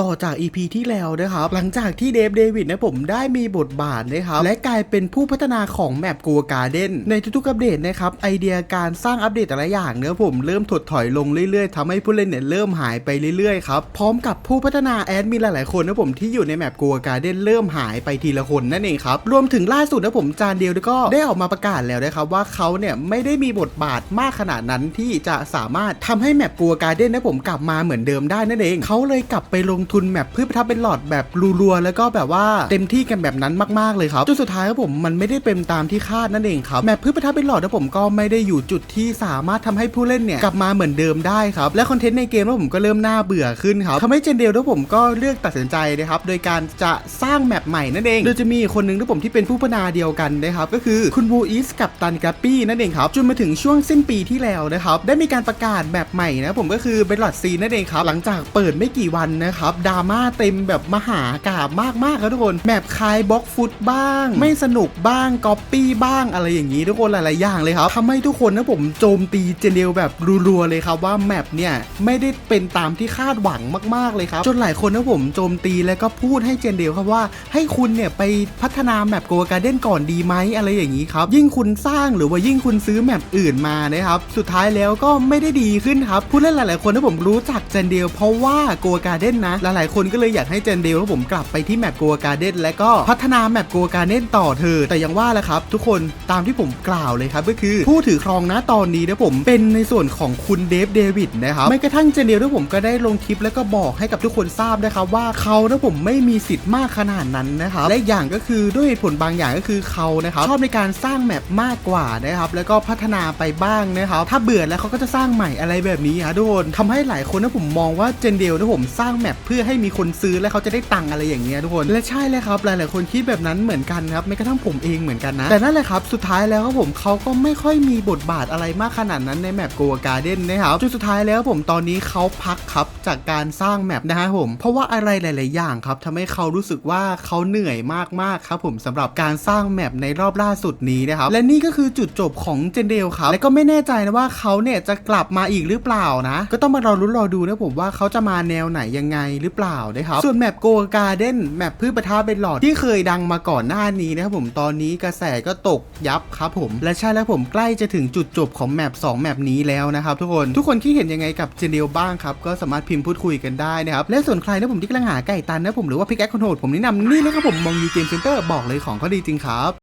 ต่อจาก EP ที่แล้วนะครับ หลังจากที่เดฟเดวิดนะผมได้มีบทบาทนะครับ และกลายเป็นผู้พัฒนาของแมปกัวการ์เด้นในทุกๆอัปเดตนะครับ ไอเดียการสร้างอัปเดตแต่ละอย่างเนื้อผมเริ่มถดถอยลงเรื่อยๆทำให้ผู้เล่นเนี่ยเริ่มหายไปเรื่อยๆครับ พร้อมกับผู้พัฒนาแอดมีหลายๆคนนะผมที่อยู่ในแมปกัวการ์เด้นเริ่มหายไปทีละคนนั่นเองครับ รวมถึงล่าสุดนะผมจานเดียวก็ได้ออกมาประกาศแล้วนะครับว่าเขาเนี่ยไม่ได้มีบทบาทมากขนาดนั้นที่จะสามารถทำให้แมปกัวการ์เด้นนะผมกลับมาเหมือนเดิมได้นั่นเองเขาเลยกลับไปลงทุนแมปเพื่อประทับเป็นหลอดแบบรัวๆแล้วก็แบบว่าเต็มที่กันแบบนั้นมากๆเลยครับจนสุดท้ายครับผมมันไม่ได้เป็นตามที่คาดนั่นเองครับแมปเพื่อประทับเป็นหลอดนะผมก็ไม่ได้อยู่จุดที่สามารถทำให้ผู้เล่นเนี่ยกลับมาเหมือนเดิมได้ครับและคอนเทนต์ในเกมนะผมก็เริ่มน่าเบื่อขึ้นครับทำให้เจนเดลนะผมก็เลือกตัดสินใจนะครับโดยการจะสร้างแมปใหม่นั่นเองโดยจะมีคนหนึ่งนะผมที่เป็นผู้พัฒนาเดียวกันนะครับก็คือคุณบูอิสกับตันกัปปี้นั่นเองครับจนมาถึงช่วงสิ้นปีที่แล้วนะครับได้มีการประกาศแบบใหม่นะผมก็คือเป็นหลอดซีนั่นเองครับหลังจากเปิดไม่กี่วันนะครับดราม่าเต็มแบบมหากาบมากๆครับทุกคน แมปคลายบล็อกฟุตบ้าง ไม่สนุกบ้างก๊อปปี้บ้างอะไรอย่างนี้ทุกคนหลายๆอย่างเลยครับทำให้ทุกคนนะผมโจมตีเจเนลแบบรัวๆเลยครับว่าแมปเนี่ยไม่ได้เป็นตามที่คาดหวังมากๆเลยครับจนหลายคนนะผมโจมตีแล้วก็พูดให้เจนเดลครับว่าให้คุณเนี่ยไปพัฒนาแมปโกการ์เด้นก่อนดีไหมอะไรอย่างนี้ครับยิ่งคุณสร้างหรือว่ายิ่งคุณซื้อแมปอื่นมานะครับสุดท้ายแล้วก็ไม่ได้ดีขึ้นครับผู้เล่นหลาย ๆ คนนะผมรู้จักเจนเดลเพราะว่าโกการ์เด้นนะหหลายๆ คนก็เลยอยากให้เจนเดลนะผมกลับไปที่แมปโกการ์เด้นและก็พัฒนาแมปโกการ์เด้นต่อเธอ แต่อยังว่าแหละครับ ทุกคนตามที่ผมกล่าวเลยครับก็คือผู้ถือครองนะตอนนี้นะผมเป็นในส่วนของคุณเดฟเดวิดนะครับไม่กระทั่งเจนเดลนะผมก็ได้ลงคลิปแล้วก็บอกให้กับทุกคนทราบนะครับว่าเขานะผมไม่มีสิทธิ์มากขนาดนั้นนะครับและอีกอย่างก็คือด้วยเหตุผลบางอย่างก็คือเขานะครับชอบในการสร้างแมปมากกว่านะครับแล้วก็พัฒนาไปบ้างนะครับถ้าเบื่อแล้วเขาก็จะสร้างใหม่อะไรแบบนี้ฮะทุกคนทำให้หลายคนนะผมมองว่าเจนเดลนะผมสร้างแมปเพื่อื่อให้มีคนซื้อและเขาจะได้ตังค์อะไรอย่างเงี้ยทุกคน และใช่เลยครับหลายๆคนคิดแบบนั้นเหมือนกันครับแม้กระทั่งผมเองเหมือนกันนะแต่นั่นแหละครับสุดท้ายแล้วครับผมเขาก็ไม่ค่อยมีบทบาทอะไรมากขนาดนั้นในแมปโกการ์เด้นนะครับจนสุดท้ายแล้วผมตอนนี้เขาพักครับจากการสร้างแมปนะฮะผม เพราะว่าอะไรหลาย ๆ อย่างครับทำให้เขารู้สึกว่าเขาเหนื่อยมาก ๆ ครับผมสำหรับการสร้างแมปในรอบล่าสุดนี้นะครับและนี่ก็คือจุดจบของเจนเดลครับและก็ไม่แน่ใจนะว่าเขาเนี่ยจะกลับมาอีกหรือเปล่านะ ก็ต้องมารอรุ้นรอดูนะผมว่าเขาจะมาแนวไหนยังไงหรือเปล่านะครับ ส่วนแมปโกการ์เด้นแมปพืชปะทาเป็นหลอดที่เคยดังมาก่อนหน้านี้นะครับผมตอนนี้กระแสก็ตกยับครับผม และใช่แล้วผมใกล้จะถึงจุดจบของแมป2แมปนี้แล้วนะครับทุกคนทุกคนที่เห็นยังไงกับเจนเดลบ้างครับก็สามารถพิมพ์พูดคุยกันได้นะครับและส่วนใครนะผมที่กำลังหาไก่ตันนะผมหรือว่าพิกแอคคอนโทรลผมแนะนำนี่เลยครับผมมองยูเกมเซ็นเตอร์บอกเลยของเขาดีจริงครับ